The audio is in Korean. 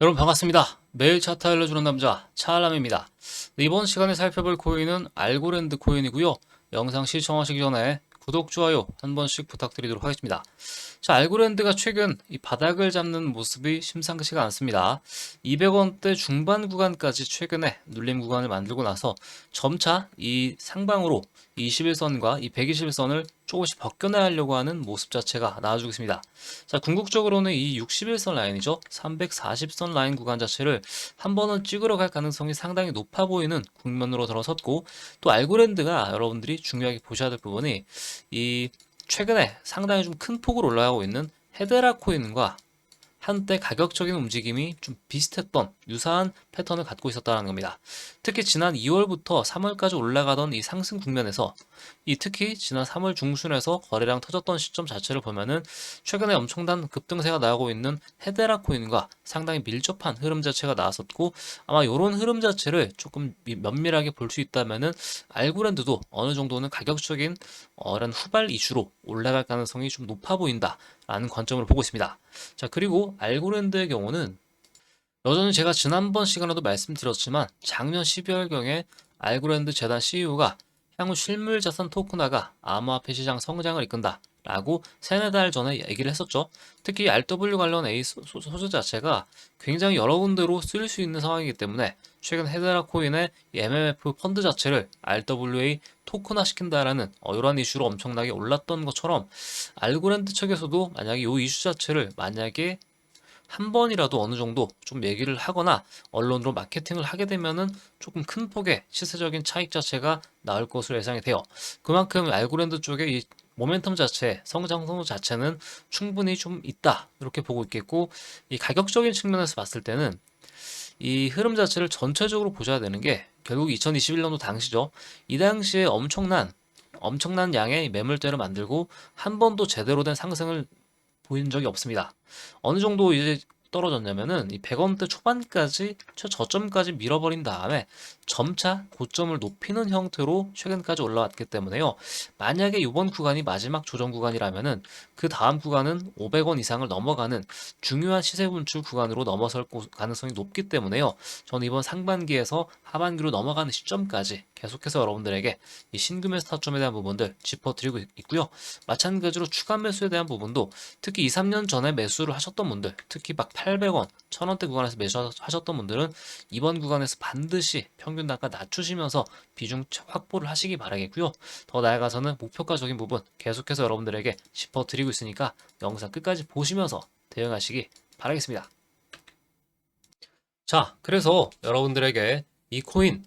여러분 반갑습니다. 매일 차트 알려주는 남자 차알람입니다. 네, 이번 시간에 살펴볼 코인은 알고랜드 코인이고요. 영상 시청하시기 전에 구독, 좋아요 한 번씩 부탁드리도록 하겠습니다. 자, 알고랜드가 최근 이 바닥을 잡는 모습이 심상치가 않습니다. 200원대 중반 구간까지 최근에 눌림 구간을 만들고 나서 점차 이 상방으로 21선과 이 121선을 조금씩 벗겨나가려고 하는 모습 자체가 나와주고 있습니다. 자, 궁극적으로는 이 61선 라인이죠. 340선 라인 구간 자체를 한 번은 찍으러 갈 가능성이 상당히 높아 보이는 국면으로 들어섰고 또 알고랜드가 여러분들이 중요하게 보셔야 될 부분이 이 최근에 상당히 좀 큰 폭으로 올라가고 있는 헤데라 코인과 한때 가격적인 움직임이 좀 비슷했던 유사한 패턴을 갖고 있었다는 겁니다. 특히 지난 2월부터 3월까지 올라가던 이 상승 국면에서 이 특히 지난 3월 중순에서 거래량 터졌던 시점 자체를 보면은 최근에 엄청난 급등세가 나오고 있는 헤데라 코인과 상당히 밀접한 흐름 자체가 나왔었고 아마 이런 흐름 자체를 조금 미- 면밀하게 볼 수 있다면은 알고랜드도 어느 정도는 가격적인 어, 이런 후발 이슈로 올라갈 가능성이 좀 높아 보인다라는 관점으로 보고 있습니다. 자 그리고 알고랜드의 경우는 여전히 제가 지난번 시간에도 말씀드렸지만 작년 12월경에 알고랜드 재단 CEO가 향후 실물 자산 토큰화가 암호화폐 시장 성장을 이끈다. 라고 세네 달 전에 얘기를 했었죠. 특히 RW 관련 A 소재 자체가 굉장히 여러 군데로 쓰일 수 있는 상황이기 때문에 최근 헤데라 코인의 이 MMF 펀드 자체를 RWA 토큰화 시킨다라는 어, 이러한 이슈로 엄청나게 올랐던 것처럼 알고랜드 측에서도 만약에 이 이슈 자체를 만약에 한 번이라도 어느 정도 좀 얘기를 하거나 언론으로 마케팅을 하게 되면은 조금 큰 폭의 시세적인 차익 자체가 나올 것으로 예상이 돼요. 그만큼 알고랜드 쪽에 이 모멘텀 자체, 성장 성도 자체는 충분히 좀 있다. 이렇게 보고 있겠고, 이 가격적인 측면에서 봤을 때는 이 흐름 자체를 전체적으로 보셔야 되는 게 결국 2021년도 당시죠. 이 당시에 엄청난 엄청난 양의 매물대를 만들고 한 번도 제대로 된 상승을 보인 적이 없습니다. 어느 정도 이제 떨어졌냐면은 이 100원대 초반까지 최저점까지 밀어버린 다음에 점차 고점을 높이는 형태로 최근까지 올라왔기 때문에요. 만약에 이번 구간이 마지막 조정 구간이라면은 그 다음 구간은 500원 이상을 넘어가는 중요한 시세 분출 구간으로 넘어설 고- 가능성이 높기 때문에요. 저는 이번 상반기에서 하반기로 넘어가는 시점까지 계속해서 여러분들에게 이 신규 매수 타점에 대한 부분들 짚어드리고 있고요. 마찬가지로 추가 매수에 대한 부분도 특히 2, 3년 전에 매수를 하셨던 분들, 특히 막 800원, 1000원대 구간에서 매수하셨던 분들은 이번 구간에서 반드시 평균 단가 낮추시면서 비중 확보를 하시기 바라겠고요. 더 나아가서는 목표가적인 부분 계속해서 여러분들에게 짚어드리고 있으니까 영상 끝까지 보시면서 대응하시기 바라겠습니다. 자, 그래서 여러분들에게 이 코인